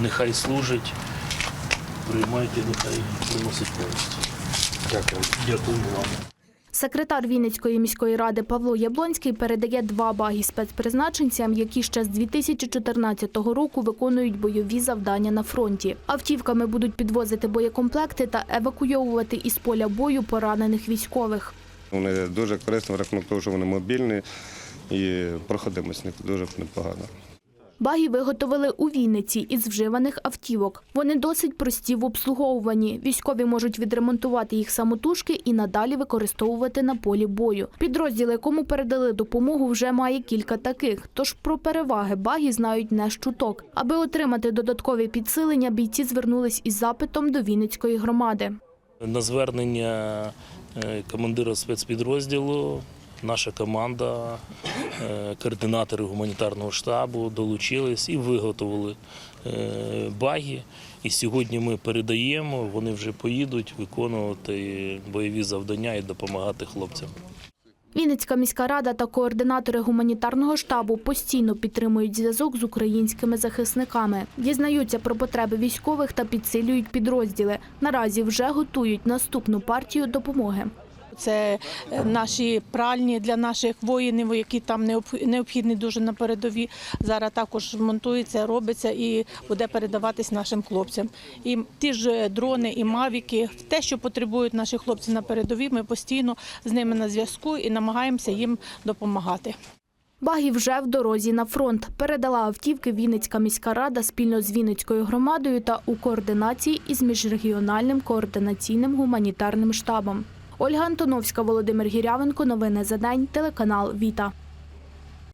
нехай служить, приймайте, нехай приносить користь. Дякую. Дякую вам. Секретар Вінницької міської ради Павло Яблонський передає два баги спецпризначенцям, які ще з 2014 року виконують бойові завдання на фронті. Автівками будуть підвозити боєкомплекти та евакуйовувати із поля бою поранених військових. Вони дуже корисні в рахунок того, що вони мобільні і них дуже непогано. Баги виготовили у Вінниці із вживаних автівок. Вони досить прості в обслуговуванні. Військові можуть відремонтувати їх самотужки і надалі використовувати на полі бою. Підрозділ, якому передали допомогу, вже має кілька таких. Тож про переваги баги знають не з чуток. Аби отримати додаткові підсилення, бійці звернулись із запитом до Вінницької громади. На звернення е, командира спецпідрозділу наша команда, е, координатори гуманітарного штабу долучились і виготовили е, баги. І сьогодні ми передаємо, вони вже поїдуть виконувати бойові завдання і допомагати хлопцям. Вінницька міська рада та координатори гуманітарного штабу постійно підтримують зв'язок з українськими захисниками, дізнаються про потреби військових та підсилюють підрозділи. Наразі вже готують наступну партію допомоги. Це е, наші пральні для наших воїнів, які там необх- необхідні дуже на передові. Зараз також монтується, робиться і буде передаватись нашим хлопцям. І ті ж е, дрони і мавіки, те, що потребують наші хлопці на передовій, ми постійно з ними на зв'язку і намагаємося їм допомагати. Баги вже в дорозі на фронт. Передала автівки Вінницька міська рада спільно з Вінницькою громадою та у координації із міжрегіональним координаційним гуманітарним штабом. Ольга Антоновська, Володимир Гірявенко. Новини за день. Телеканал Віта.